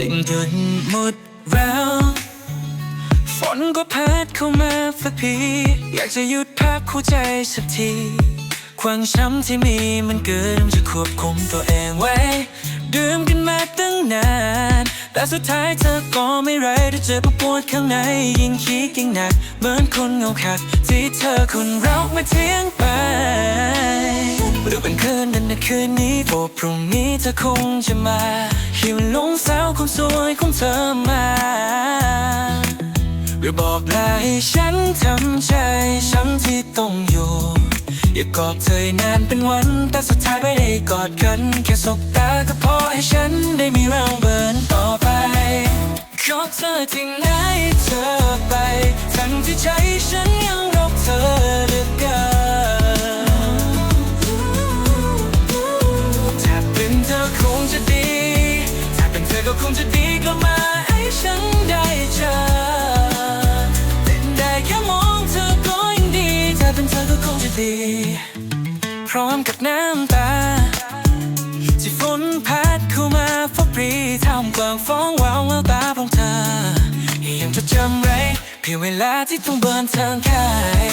ดิ่งหมดแล้วฝนก็พัดเข้ามาสักทีอยากจะหยุดพักหัวใจสักทีความช้ำที่มีมันเกินจะควบคุมตัวเองไว้ดื่มกันมาตั้งนาน แต่สุดท้ายเธอก็ไม่ไรได้เจอปวดข้างใน ยิ่งคิดยิ่งหนัก เหมือนคนเงาขัดที่เธอคนเรามาเที่ยงไป หรือเป็นคืนนั้นในคืนนี้โปรพรุ่งนี้เธอคงจะมาหิวลงสาวคนสวยของเธอมาหรือบอกลาให้ฉันทำใจช้ำที่ต้องอยู่อยากกอดเธอนานเป็นวัน แต่สุดท้ายไม่ได้กอดกัน แค่สบตาก็พอให้ฉันได้มีแรงเบิร์นต่อไปขอเธอที่ไหนเธอไป ทั้งที่ใจฉัน งจะดีก็มาให้ฉันได้เจอเป็นได้แค่มองเธอก็ยังดีถ้าเป็นเธอก็คงจะดี พร้อมกับน้ำตา ที่ฝนพัดเข้ามาฟบปรีท่ามกลางฟ้องวาวแววตาของเธอ ยังจะจำไรเพียงเวลาที่ต้องเบิร์นทางกาย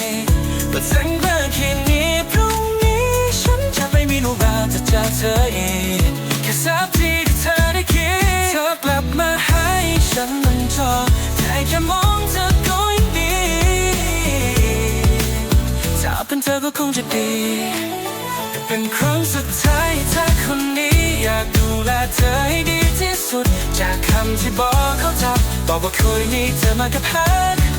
แต่สังเบอร์คืนนี้พรุ่งนี้ฉันจะไม่มีโอกาสจะเจอเธออีกแค่สัก เป็นเธอก็คงจะดีแต่เป็นครั้งสุดท้ายเธอคนนี้อยากดูแลเธอให้ดีที่สุด จากคำที่บอกเขาจับบอกว่าคุยนี้เธอมากับพัก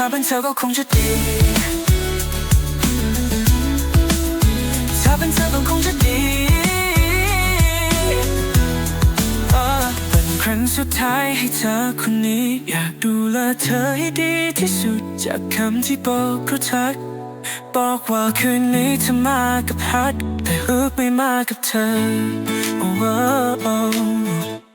ดีถ้าเป็นเธอก็คงจะดีถ้าเป็นเธอก็คงจะดีเป็นครั้งสุดท้ายให้เธอคนนี้ อยากดูแลเธอให้ดีที่สุดจากคำที่บอกเขาทักบอกว่าคืนนี้เธอมากับฮัทแต่ฮึกไม่มากับเธอโอ้โอ้โอ้